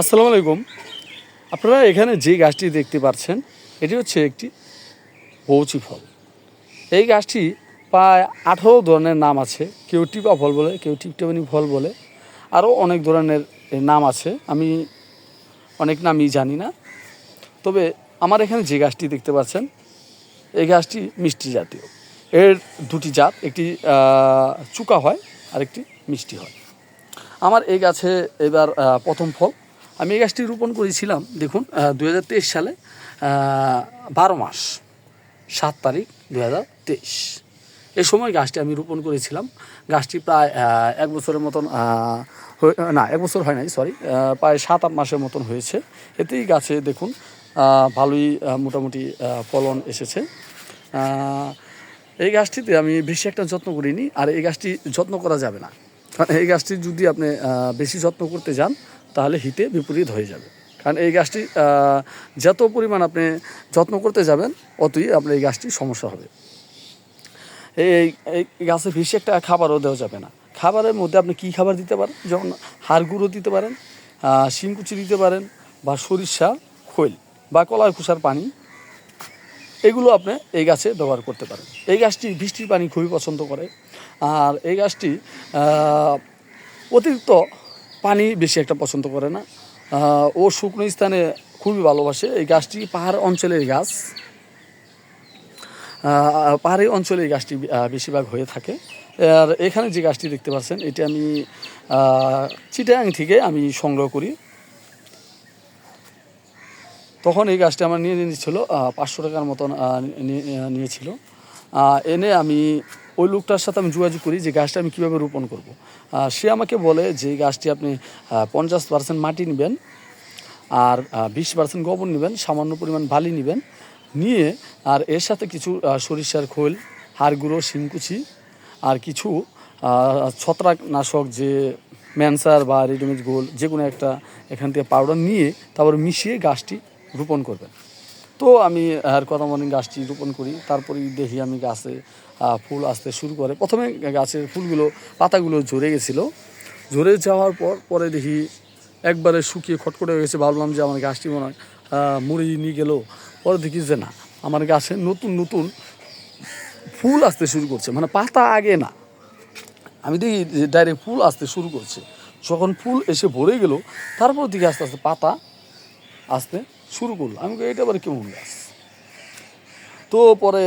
আসসালামু আলাইকুম। আপনারা এখানে যে গাছটি দেখতে পাচ্ছেন, এটি হচ্ছে একটি বৌচি ফল। এই গাছটি প্রায় আঠারো ধরনের নাম আছে। কেউ টিপা ফল বলে, কেউ টিপটাবানি ফল বলে। আরও অনেক ধরনের নাম আছে। আমি অনেক নামই জানি না। তবে আমার এখানে যে গাছটি দেখতে পাচ্ছেন, এই গাছটি মিষ্টি জাতীয়। এর দুটি জাত, একটি চুকা হয় আর একটি মিষ্টি হয়। আমার এই গাছে এবার প্রথম ফল। আমি এই গাছটি রোপণ করেছিলাম, দেখুন দু হাজার তেইশ সালে বারো মাস, সাত তারিখ দু এই সময় গাছটি আমি রোপণ করেছিলাম। গাছটি প্রায় এক বছরের মতন না, এক বছর হয় নাই সরি প্রায় সাত আট মাসের মতন হয়েছে। এতেই গাছে দেখুন ভালোই মোটামুটি ফলন এসেছে। এই গাছটিতে আমি বেশি একটা যত্ন করিনি, আর এই গাছটি যত্ন করা যাবে না। কারণ এই গাছটি যদি আপনি বেশি যত্ন করতে যান তাহলে হিতে বিপরীত হয়ে যাবে। কারণ এই গাছটি যত পরিমাণ আপনি যত্ন করতে যাবেন, অতই আপনার এই গাছটি সমস্যা হবে। এই এই গাছে বেশি একটা খাবারও দেওয়া যাবে না। খাবারের মধ্যে আপনি কী খাবার দিতে পারেন? যেমন হাড় গুঁড়ো দিতে পারেন শিংকুচি দিতে পারেন বা সরিষা, খৈল বা কলার খোসার পানি। এগুলো আপনি এই গাছে ব্যবহার করতে পারেন। এই গাছটি বৃষ্টির পানি খুবই পছন্দ করে। আর এই গাছটি অতিরিক্ত পানি বেশি একটা পছন্দ করে না। ও শুকনো স্থানে খুবই ভালোবাসে। এই গাছটি পাহাড় অঞ্চলের গাছ। পাহাড়ি অঞ্চলে এই গাছটি বেশিরভাগ হয়ে থাকে। আর এখানে যে গাছটি দেখতে পাচ্ছেন, এটি আমি চিটাং থেকে আমি সংগ্রহ করি। তখন এই গাছটি আমার নিয়ে নিয়েছিল পাঁচশো টাকার মতন নিয়ে- নিয়ে- নিয়েছিল। এনে আমি ওই লোকটার সাথে আমি যোগাযোগ করি যে গাছটা আমি কীভাবে রোপণ করব। সে আমাকে বলে যে গাছটি আপনি পঞ্চাশ পার্সেন্ট মাটি নেবেন আর বিশ পার্সেন্ট গোবর নেবেন, সামান্য পরিমাণ বালি নেবেন, নিয়ে আর এর সাথে কিছু সরিষার খোল হাড় গুঁড়ো শিংকুচি আর কিছু ছত্রাকনাশক যে ম্যানসার বা রেডিমেড গোল যে কোনো একটা এখান থেকে পাউডার নিয়ে তারপর মিশিয়ে গাছটি রোপণ করবেন তো আমি আর কথা মনে গাছটি রোপণ করি। তারপরে দেখি আমি গাছে ফুল আসতে শুরু করে। প্রথমে গাছের ফুলগুলো, পাতাগুলো ঝরে গেছিল। ঝরে যাওয়ার পর, পরে দেখি একবারে শুকিয়ে খটখটে হয়ে গেছে। ভাবলাম যে আমার গাছটি মনে হয় মরে নিয়ে গেলো। পরে দেখি যে না, আমার গাছে নতুন নতুন ফুল আসতে শুরু করছে। মানে পাতা আগে না। আমি দেখি ডাইরেক্ট ফুল আসতে শুরু করছে। যখন ফুল এসে ভরে গেল, তারপর দিকে আস্তে আস্তে পাতা আসতে শুরু করল আমি এটা আবার কেমন গাছ? তো পরে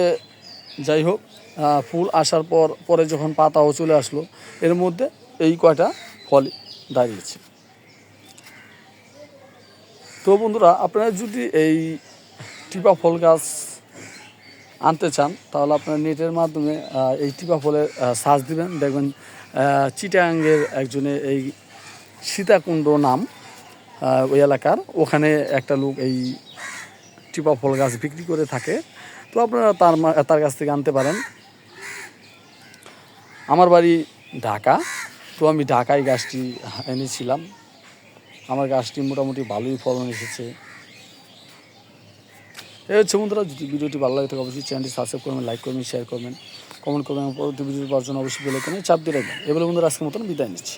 যাই হোক ফুল আসার পর, পরে যখন পাতাও চলে আসলো, এর মধ্যে এই কয়টা ফল দাঁড়িয়েছে। তো বন্ধুরা, আপনারা যদি এই টিপা ফল গাছ আনতে চান, তাহলে আপনারা নেটের মাধ্যমে এই টিপা ফলের সার্চ দিবেন। দেখবেন চিটাঙ্গের একজনে এই সীতাকুণ্ড নাম ওই এলাকার। ওখানে একটা লোক এই টিপা ফল গাছ বিক্রি করে থাকে। তো আপনারা তার তার কাছ থেকে আনতে পারেন। আমার বাড়ি ঢাকা। তো আমি ঢাকায় গাছটি এনেছিলাম। আমার গাছটি মোটামুটি ভালোই ফলন এসেছে। এই হচ্ছে বন্ধুরা, যদি ভিডিওটি ভালো লাগে থাকে অবশ্যই চ্যানেলটি সাবস্ক্রাইব করবেন লাইক করবেন শেয়ার করবেন। কমেন্ট করবেন পরবর্তী ভিডিও পাওয়ার জন্য অবশ্যই বেলে চাপ দিয়ে রাখবেন। এবারে বন্ধুরা, আজকের মতন বিদায় নিচ্ছি।